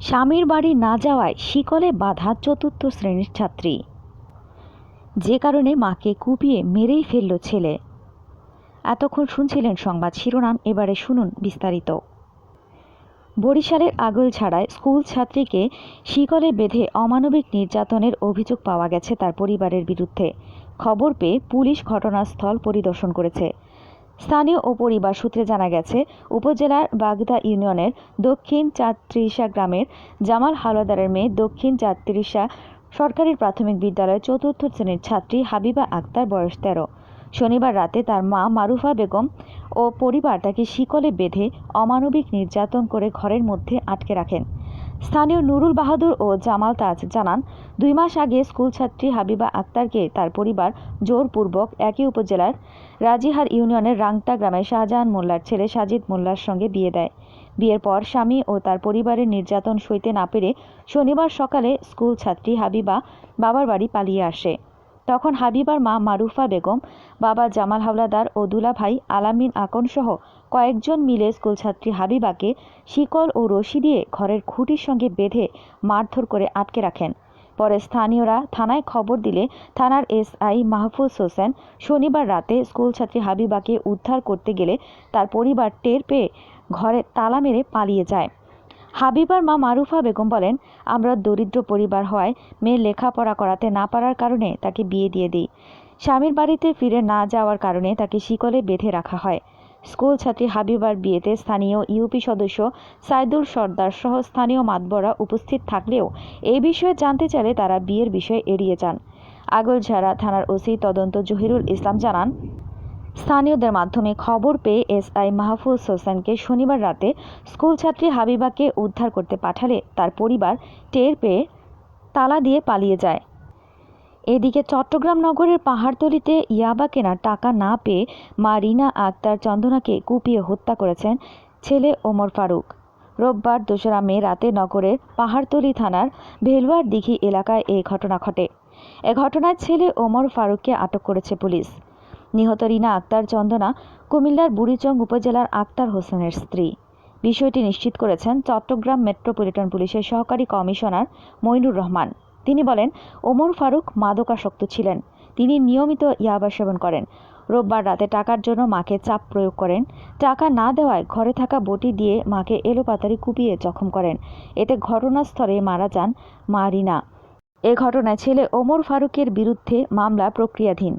স্বামীর বাড়ি না যাওয়ায় শিকলে বাধা চতুর্থ শ্রেণির ছাত্রী। যে কারণে মাকে কুপিয়ে মেরেই ফেলল ছেলে। এতক্ষণ শুনছিলেন সংবাদ শিরোনাম, এবারে শুনুন বিস্তারিত। বরিশালের আগল ছাড়ায় স্কুল ছাত্রীকে শিকলে বেঁধে অমানবিক নির্যাতনের অভিযোগ পাওয়া গেছে তার পরিবারের বিরুদ্ধে। খবর পেয়ে পুলিশ ঘটনাস্থল পরিদর্শন করেছে। স্থানীয় ও পরিবার সূত্রে জানা গেছে, উপজেলার বাগদা ইউনিয়নের দক্ষিণ চাত্রিশা গ্রামের জামাল হাওলাদারের মেয়ে দক্ষিণ চাত্রিশা সরকারি প্রাথমিক বিদ্যালয়ের চতুর্থ শ্রেণির ছাত্রী হাবিবা আক্তার, বয়স তেরো। শনিবার রাতে তার মা মারুফা বেগম ও পরিবার তাকে শিকলে বেঁধে অমানবিক নির্যাতন করে ঘরের মধ্যে আটকে রাখেন। স্থানীয় নুরুল বাহাদুর ও জামাল তাজ জানান, দুই মাস আগে স্কুল ছাত্রী হাবিবা আক্তারকে তার পরিবার জোরপূর্বক একই উপজেলার রাজিহার ইউনিয়নের রাংতা গ্রামে শাহজাহান মোল্লার ছেলে সাজিদ মোল্লার সঙ্গে বিয়ে দেয়। বিয়ের পর স্বামী ও তার পরিবারের নির্যাতন সইতে না পেরে শনিবার সকালে স্কুল ছাত্রী হাবিবা বাবার বাড়ি পালিয়ে আসে। তখন হাবিবার মা মারুফা বেগম, বাবা জামাল হাওলাদার ও দুলাভাই আলামিন আকন সহ কয়েকজন মিলে স্কুলছাত্রী হাবিবাকে শিকল ও রশি দিয়ে ঘরের খুঁটির সঙ্গে বেঁধে মারধর করে আটকে রাখেন। পরে স্থানীয়রা থানায় খবর দিলে থানার এসআই মাহফুজ হোসেন শনিবার রাতে স্কুলছাত্রী হাবিবাকে উদ্ধার করতে গেলে তার পরিবার টের পেয়ে ঘরে তালা মেরে পালিয়ে যায়। হাবিবার মা মারুফা বেগম বলেন, আমরা দরিদ্র পরিবার হওয়ায় মেয়ের লেখাপড়া করাতে না পারার কারণে তাকে বিয়ে দিয়ে দিই। স্বামীর বাড়িতে ফিরে না যাওয়ার কারণে তাকে শিকলে বেঁধে রাখা হয়। স্কুল ছাত্রী হাবিবার বিয়েতে স্থানীয় ইউপি সদস্য সাইদুল সর্দার সহ স্থানীয় মাতবরা উপস্থিত থাকলেও এই বিষয়ে জানতে চাইলে তারা বিয়ের বিষয়ে এড়িয়ে যান। আগলঝাড়া থানার ওসি তদন্ত জহিরুল ইসলাম জানান স্থানীয়দের মাধ্যমে খবর পেয়ে এসআই মাহফুজ হোসেনকে শনিবার রাতে স্কুল ছাত্রী হাবিবাকে উদ্ধার করতে পাঠালে তার পরিবার টের পেয়ে তালা দিয়ে পালিয়ে যায়। এদিকে চট্টগ্রাম নগরের পাহাড়তলিতে ইয়াবা কেনার টাকা না পেয়ে মা রিনা আক্তার চন্দনাকে কুপিয়ে হত্যা করেছেন ছেলে ওমর ফারুক। রোববার দোসরা মে রাতে নগরের পাহাড়তলি থানার ভেলুয়ার দিঘি এলাকায় এই ঘটনা ঘটে। এ ঘটনায় ছেলে ওমর ফারুককে আটক করেছে পুলিশ। নিহত রিনা আক্তার চন্দনা, কুমিল্লার বুড়িচং উপজেলার আক্তার হোসেনের স্ত্রী। বিষয়টি নিশ্চিত করেছেন চট্টগ্রাম মেট্রোপলিটন পুলিশের সহকারী কমিশনার মইনুর রহমান। তিনি বলেন, ওমর ফারুক মাদকাসক্ত ছিলেন। তিনি নিয়মিত ইয়াবা সেবন করেন। রোববার রাতে টাকার জন্য মাকে চাপ প্রয়োগ করেন। টাকা না দেওয়ায় ঘরে থাকা বটি দিয়ে মাকে এলোপাতারি কুপিয়ে জখম করেন। এতে ঘটনাস্থলে মারা যান মা রিনা। এ ঘটনায় ছেলে ওমর ফারুকের বিরুদ্ধে মামলা প্রক্রিয়াধীন।